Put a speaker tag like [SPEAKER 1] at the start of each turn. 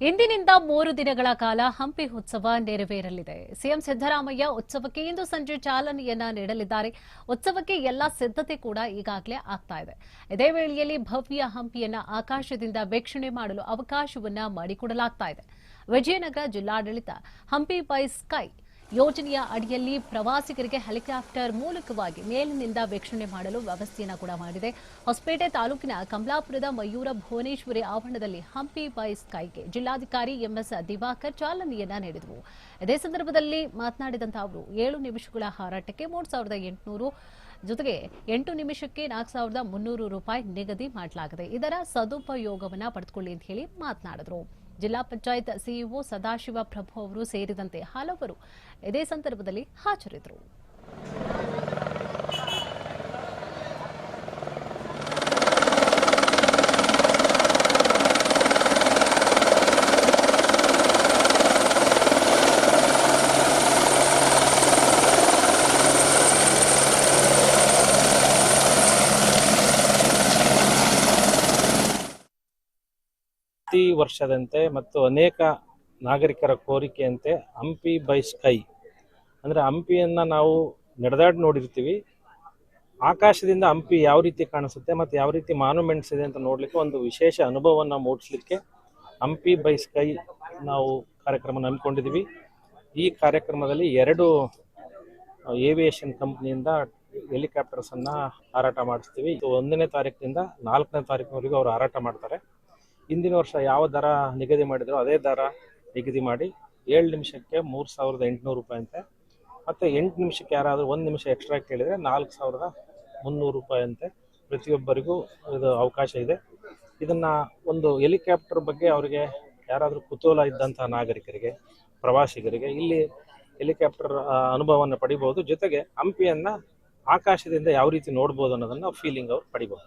[SPEAKER 1] ಇಂದಿನಿಂದ ಮೂರು ದಿನಗಳ ಕಾಲ ಹಂಪಿ ಉತ್ಸವ ನೆರವೇರಲಿದೆ. ಸಿಎಂ ಸಿದ್ದರಾಮಯ್ಯ ಉತ್ಸವಕ್ಕೆ ಇಂದು ಸಂಜೆ ಚಾಲನೆಯನ್ನ ನೀಡಲಿದ್ದಾರೆ. ಉತ್ಸವಕ್ಕೆ ಎಲ್ಲ ಸಿದ್ಧತೆ ಕೂಡ ಈಗಾಗಲೇ ಆಗ್ತಾ ಇದೆ. ಇದೇ ವೇಳೆಯಲ್ಲಿ ಭವ್ಯ ಹಂಪಿಯನ್ನ ಆಕಾಶದಿಂದ ವೀಕ್ಷಣೆ ಮಾಡಲು ಅವಕಾಶವನ್ನ ಮಾಡಿಕೊಡಲಾಗ್ತಾ ಇದೆ. ವಿಜಯನಗರ ಜಿಲ್ಲಾಡಳಿತ ಹಂಪಿ ಬೈ ಸ್ಕೈ ಯೋಜನೆಯ ಅಡಿಯಲ್ಲಿ ಪ್ರವಾಸಿಗರಿಗೆ ಹೆಲಿಕಾಪ್ಟರ್ ಮೂಲಕವಾಗಿ ಮೇಲಿನಿಂದ ವೀಕ್ಷಣೆ ಮಾಡಲು ವ್ಯವಸ್ಥೆಯನ್ನು ಕೂಡ ಮಾಡಿದೆ. ಹೊಸಪೇಟೆ ತಾಲೂಕಿನ ಕಮಲಾಪುರದ ಮಯೂರ ಭುವನೇಶ್ವರಿ ಆವರಣದಲ್ಲಿ ಹಂಪಿ ಬೈ ಸ್ಕೈಗೆ ಜಿಲ್ಲಾಧಿಕಾರಿ ಎಂಎಸ್ ದಿವಾಕರ್ ಚಾಲನೆಯನ್ನ ನೀಡಿದರು. ಇದೇ ಸಂದರ್ಭದಲ್ಲಿ ಮಾತನಾಡಿದಂತಹ ಅವರು, ಏಳು ನಿಮಿಷಗಳ ಹಾರಾಟಕ್ಕೆ ಮೂರು ಜೊತೆಗೆ ಎಂಟು ನಿಮಿಷಕ್ಕೆ ನಾಲ್ಕು ಸಾವಿರದ ಮುನ್ನೂರು ರೂಪಾಯಿ ನಿಗದಿ ಮಾಡಲಾಗಿದೆ. ಇದರ ಸದುಪಯೋಗವನ್ನು ಪಡೆದುಕೊಳ್ಳಿ ಅಂತ ಹೇಳಿ ಮಾತನಾಡಿದರು. ಜಿಲ್ಲಾ ಪಂಚಾಯತ್ ಸಿಇಒ ಸದಾಶಿವ ಪ್ರಭು ಅವರು ಸೇರಿದಂತೆ ಹಲವರು ಇದೇ ಸಂದರ್ಭದಲ್ಲಿ ಹಾಜರಿದ್ದರು.
[SPEAKER 2] ಪ್ರತಿ ವರ್ಷದಂತೆ ಮತ್ತು ಅನೇಕ ನಾಗರಿಕರ ಕೋರಿಕೆಯಂತೆ ಹಂಪಿ ಬೈ ಸ್ಕೈ. ಅಂದರೆ ಹಂಪಿಯನ್ನು ನಾವು ನಡೆದಾಡಿ ನೋಡಿರ್ತೀವಿ. ಆಕಾಶದಿಂದ ಹಂಪಿ ಯಾವ ರೀತಿ ಕಾಣಿಸುತ್ತೆ ಮತ್ತು ಯಾವ ರೀತಿ ಮಾನ್ಯುಮೆಂಟ್ಸ್ ಇದೆ ಅಂತ ನೋಡಲಿಕ್ಕೆ ಒಂದು ವಿಶೇಷ ಅನುಭವವನ್ನು ಮೂಡಿಸ್ಲಿಕ್ಕೆ ಹಂಪಿ ಬೈ ಸ್ಕೈ ನಾವು ಕಾರ್ಯಕ್ರಮ ಹಮ್ಮಿಕೊಂಡಿದ್ದೀವಿ. ಈ ಕಾರ್ಯಕ್ರಮದಲ್ಲಿ ಎರಡು ಏವಿಯೇಷನ್ ಕಂಪ್ನಿಯಿಂದ ಹೆಲಿಕಾಪ್ಟರ್ಸನ್ನು ಹಾರಾಟ ಮಾಡಿಸ್ತೀವಿ. ಇದು ಒಂದನೇ ತಾರೀಕಿನಿಂದ ನಾಲ್ಕನೇ ತಾರೀಕಿನವರೆಗೂ ಅವರು ಹಾರಾಟ ಮಾಡ್ತಾರೆ. ಹಿಂದಿನ ವರ್ಷ ಯಾವ ದರ ನಿಗದಿ ಮಾಡಿದ್ರು ಅದೇ ದರ ನಿಗದಿ ಮಾಡಿ ಏಳು ನಿಮಿಷಕ್ಕೆ ಮೂರು ಸಾವಿರದ ಎಂಟುನೂರು ರೂಪಾಯಿ ಅಂತೆ. ಮತ್ತು ಎಂಟು ನಿಮಿಷಕ್ಕೆ ಯಾರಾದರೂ ಒಂದು ನಿಮಿಷ ಎಕ್ಸ್ಟ್ರಾ ಕೇಳಿದರೆ ನಾಲ್ಕು ಸಾವಿರದ ಮುನ್ನೂರು ರೂಪಾಯಿ ಅಂತೆ. ಪ್ರತಿಯೊಬ್ಬರಿಗೂ ಇದು ಅವಕಾಶ ಇದೆ. ಇದನ್ನು ಒಂದು ಹೆಲಿಕಾಪ್ಟರ್ ಬಗ್ಗೆ ಅವರಿಗೆ ಯಾರಾದರೂ ಕುತೂಹಲ ಇದ್ದಂಥ ನಾಗರಿಕರಿಗೆ, ಪ್ರವಾಸಿಗರಿಗೆ ಇಲ್ಲಿ ಹೆಲಿಕಾಪ್ಟರ್ ಅನುಭವವನ್ನು ಪಡಿಬೋದು ಜೊತೆಗೆ ಹಂಪಿಯನ್ನು ಆಕಾಶದಿಂದ ಯಾವ ರೀತಿ ನೋಡ್ಬೋದು ಅನ್ನೋದನ್ನು ಫೀಲಿಂಗ್ ಅವ್ರು ಪಡಿಬೋದು